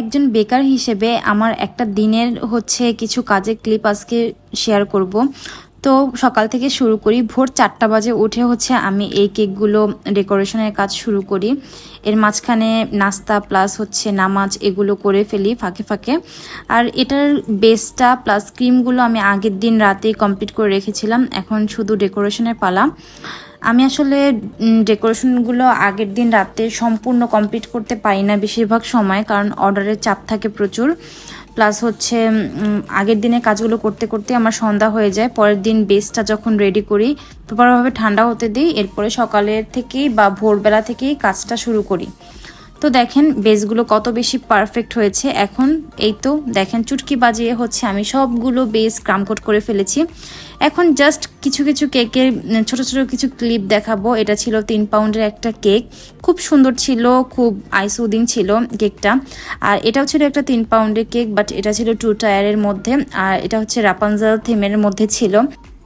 একজন বেকার হিসেবে আমার একটা দিনের হচ্ছে কিছু কাজের ক্লিপ আজকে শেয়ার করব। তো সকাল থেকে শুরু করি, ভোর চারটা বাজে উঠে হচ্ছে আমি এই কেকগুলো ডেকোরেশনের কাজ শুরু করি। এর মাঝখানে নাস্তা প্লাস হচ্ছে নামাজ এগুলো করে ফেলি ফাঁকে ফাঁকে। আর এটার বেসটা প্লাস ক্রিমগুলো আমি আগের দিন রাতেই কমপ্লিট করে রেখেছিলাম, এখন শুধু ডেকোরেশনের পালা। আমি আসলে ডেকোরেশনগুলো আগের দিন রাতে সম্পূর্ণ কমপ্লিট করতে পারি না বেশিরভাগ সময়, কারণ অর্ডারের চাপ থাকে প্রচুর। প্লাস হচ্ছে আগের দিনে কাজগুলো করতে করতে আমার সন্ধ্যা হয়ে যায়, পরের দিন বেসটা যখন রেডি করি, প্রপারভাবে ঠান্ডা হতে দিই, এরপরে সকালের থেকেই বা ভোরবেলা থেকেই কাজটা শুরু করি। তো দেখেন বেসগুলো কত বেশি পারফেক্ট হয়েছে। এখন এই তো দেখেন, চুটকি বাজিয়ে হচ্ছে, আমি সবগুলো বেস ক্রামকোট করে ফেলেছি। এখন জাস্ট কিছু কিছু কেকের ছোট ছোট কিছু ক্লিপ দেখাবো। এটা ছিল তিন পাউন্ডের একটা কেক খুব সুন্দর ছিল, খুব আইসুদিং ছিল কেকটা আর এটাও ছিল একটা তিন পাউন্ডের কেক বাট এটা ছিল টু টায়ারের মধ্যে। আর এটা হচ্ছে রাপানজাল থিমের মধ্যে ছিল।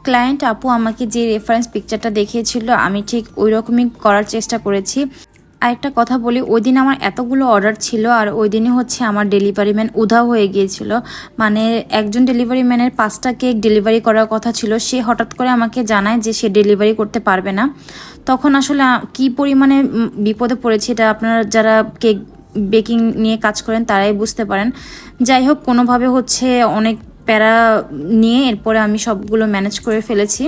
ক্লায়েন্ট আপু আমাকে যে রেফারেন্স পিকচারটা দেখিয়েছিল, আমি ঠিক ওই রকমই করার চেষ্টা করেছি। আরেকটা কথা বলি ওই দিন আমার এতগুলো অর্ডার ছিল আর ওই দিনই হচ্ছে আমার ডেলিভারি ম্যান উধাও হয়ে গিয়েছিল। মানে একজন ডেলিভারি ম্যানের পাঁচটা কেক ডেলিভারি করার কথা ছিল, সে হঠাৎ করে আমাকে জানায় যে সে ডেলিভারি করতে পারবে না। তখন আসলে কি পরিমাণে বিপদে পড়েছে এটা আপনারা যারা কেক বেকিং নিয়ে কাজ করেন তারাই বুঝতে পারেন। যাই হোক, কোনোভাবে হচ্ছে অনেক প্যারা নিয়ে এরপরে আমি সবগুলো ম্যানেজ করে ফেলেছি।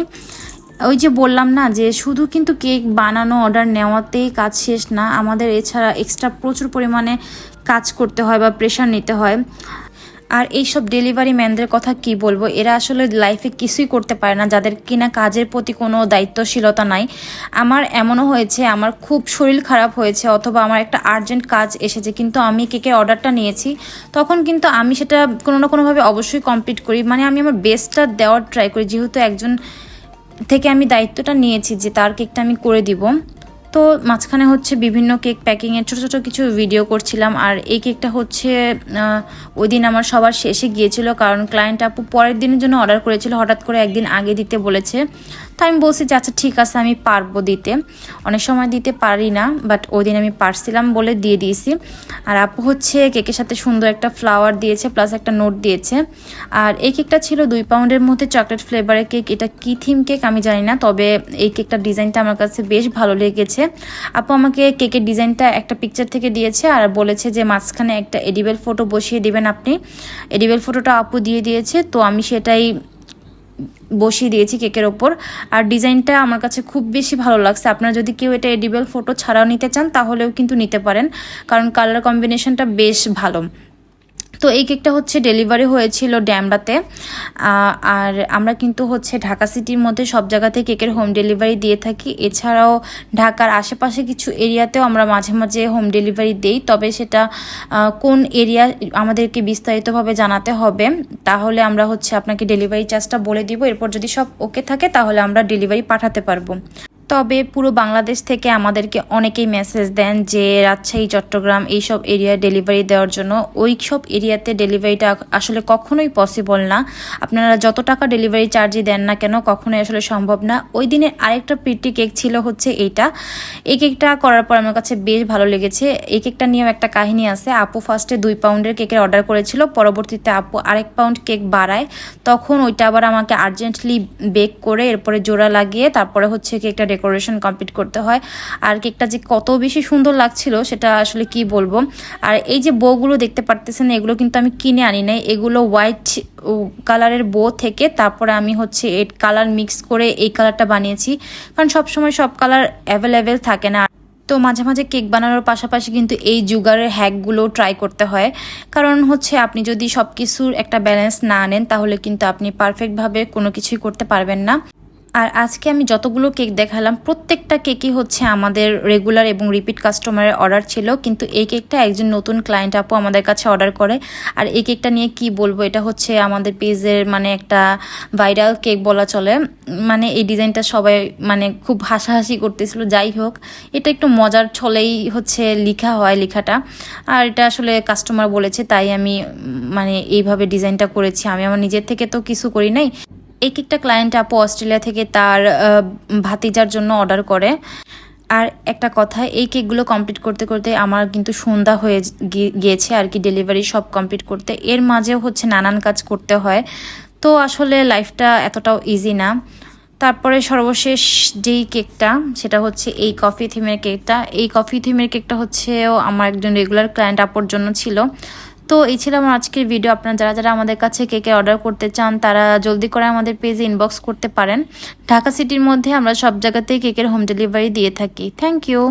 ওই যে বললাম না যে শুধু কিন্তু কেক বানানো অর্ডার নেওয়াতেই কাজ শেষ না, আমাদের এছাড়া এক্সট্রা প্রচুর পরিমাণে কাজ করতে হয় বা প্রেশার নিতে হয়। আর এইসব ডেলিভারি ম্যানদের কথা কি বলব? এরা আসলে লাইফে কিছুই করতে পারে না, যাদের কিনা কাজের প্রতি কোনো দায়িত্বশীলতা নাই। আমার এমনও হয়েছে, আমার খুব শরীর খারাপ হয়েছে, অথবা আমার একটা আর্জেন্ট কাজ এসেছে, কিন্তু আমি কেকের অর্ডারটা নিয়েছি। তখন কিন্তু আমি সেটা কোনো না কোনোভাবে অবশ্যই কমপ্লিট করি। মানে আমি আমার বেস্টটা দেওয়ার ট্রাই করি, যেহেতু একজন থেকে আমি দায়িত্বটা নিয়েছি যে তার কেকটা আমি করে দিব। তো মাঝখানে হচ্ছে বিভিন্ন কেক প্যাকিংয়ের ছোটো ছোটো কিছু ভিডিও করছিলাম আর এই কেকটা হচ্ছে ওই দিন আমার সবার শেষে গিয়েছিল কারণ ক্লায়েন্ট আপু পরের দিনের জন্য অর্ডার করেছিল, হঠাৎ করে একদিন আগে দিতে বলেছে। তো আমি বলছি যে আচ্ছা ঠিক আছে, আমি পারব দিতে। অনেক সময় দিতে পারি না বাট ওই দিন আমি পারছিলাম বলে দিয়ে দিয়েছি। আর আপু হচ্ছে কেকের সাথে সুন্দর একটা ফ্লাওয়ার দিয়েছে প্লাস একটা নোট দিয়েছে। আর এই কেকটা ছিল দুই পাউন্ডের মধ্যে চকলেট ফ্লেভারের কেক এটা কি থিম কেক আমি জানি না, তবে এই কেকটার ডিজাইনটা আমার কাছে বেশ ভালো লেগেছে। আপু আমাকে কেকের ডিজাইনটা একটা পিকচার থেকে দিয়েছে আর বলেছে যে, মাঝখানে একটা এডিবেল ফটো বসিয়ে দিবেন আপনি। এডিবেল ফটোটা আপু দিয়ে দিয়েছে, তো আমি সেটাই বসিয়ে দিয়েছি কেকের ওপর। আর ডিজাইনটা আমার কাছে খুব বেশি ভালো লাগছে। আপনারা যদি কেউ এটা এডিবেল ফটো ছাড়াও নিতে চান, তাহলেও কিন্তু নিতে পারেন। কারণ কালার কম্বিনেশনটা বেশ ভালো। তো এই কেকটা হচ্ছে ডেলিভারি হয়েছিল ড্যামরাতে। আর আমরা কিন্তু হচ্ছে ঢাকা সিটির মধ্যে সব জায়গাতে কেকের হোম ডেলিভারি দিয়ে থাকি। এছাড়াও ঢাকার আশেপাশে কিছু এরিয়াতেও আমরা মাঝে মাঝে হোম ডেলিভারি দেই। তবে সেটা কোন এরিয়া আমাদেরকে বিস্তারিতভাবে জানাতে হবে, তাহলে আমরা হচ্ছে আপনাকে ডেলিভারি চার্জটা বলে দিব। এরপর যদি সব ওকে থাকে, তাহলে আমরা ডেলিভারি পাঠাতে পারব। তবে পুরো বাংলাদেশ থেকে আমাদেরকে অনেকেই মেসেজ দেন যে, রাজশাহী, চট্টগ্রাম এইসব এরিয়ায় ডেলিভারি দেওয়ার জন্য। ওই সব এরিয়াতে ডেলিভারিটা আসলে কখনোই পসিবল না। আপনারা যত টাকা ডেলিভারি চার্জই দেন না কেন, কখনোই আসলে সম্ভব না। ওই দিনের আরেকটা প্রিটি কেক ছিল হচ্ছে এইটা। এই কেকটা করার পর আমার কাছে বেশ ভালো লেগেছে। এই কেকটা নিয়েও একটা কাহিনী আছে। আপু ফার্স্টে দুই পাউন্ডের কেকের অর্ডার করেছিল। পরবর্তীতে আপু আরেক পাউন্ড কেক বাড়ায়। তখন ওইটা আবার আমাকে আর্জেন্টলি বেক করে এরপরে জোড়া লাগিয়ে তারপরে হচ্ছে কেকটা ডেকোরেশন কমপ্লিট করতে হয়। আর কেকটা যে কত বেশি সুন্দর লাগছিল সেটা আসলে কি বলব? আর এই যে বোগুলো দেখতে পারতেছেন, এগুলো কিন্তু আমি কিনে আনি নাই। এগুলো হোয়াইট কালারের বো থেকে তারপরে আমি হচ্ছে এই কালার মিক্স করে এই কালারটা বানিয়েছি। কারণ সবসময় সব কালার অ্যাভেলেবেল থাকে না। তো মাঝে মাঝে কেক বানানোর পাশাপাশি কিন্তু এই জুগারের হ্যাকগুলো ট্রাই করতে হয়। কারণ হচ্ছে আপনি যদি সব কিছুর একটা ব্যালেন্স না আনেন তাহলে কিন্তু আপনি পারফেক্টভাবে কোনো কিছুই করতে পারবেন না। আর আজকে আমি যতগুলো কেক দেখালাম, প্রত্যেকটা কেকই হচ্ছে আমাদের রেগুলার এবং রিপিট কাস্টমারের অর্ডার ছিল। কিন্তু এই কেকটা একজন নতুন ক্লায়েন্ট আপু আমাদের কাছে অর্ডার করে। আর এই কেকটা নিয়ে কি বলব, এটা হচ্ছে আমাদের পেজের মানে একটা ভাইরাল কেক বলা চলে। মানে এই ডিজাইনটা সবাই মানে খুব হাসাহাসি করতেছিল, যাই হোক। এটা একটু মজার ছলেই হচ্ছে লেখা হয় লেখাটা। আর এটা আসলে কাস্টমার বলেছে, তাই আমি মানে এইভাবে ডিজাইনটা করেছি। আমি আমার নিজের থেকে তো কিছু করি নাই। এক একটা ক্লায়েন্ট আপু অস্ট্রেলিয়া থেকে তার ভাতিজার জন্য অর্ডার করে। আর একটা কথা, এই কেকগুলো কমপ্লিট করতে করতে আমার কিন্তু সন্ধ্যা হয়ে গিয়েছে আর কি ডেলিভারি সব কমপ্লিট করতে। এর মাঝেও হচ্ছে নানান কাজ করতে হয়। তো আসলে লাইফটা এতটাও ইজি না। তারপরে সর্বশেষ যেই কেকটা সেটা হচ্ছে এই কফি থিমের কেকটা এই কফি থিমের কেকটা হচ্ছেও আমার একজন রেগুলার ক্লায়েন্ট আপর জন্য ছিল। তো এই ছিল আমার আজকের ভিডিও আপনারা যারা যারা আমাদের কাছে কেকে অর্ডার করতে চান, তারা জলদি করে আমাদের পেজে ইনবক্স করতে পারেন। ঢাকা সিটির মধ্যে আমরা সব জায়গাতেই কেকের হোম ডেলিভারি দিয়ে থাকি। Thank you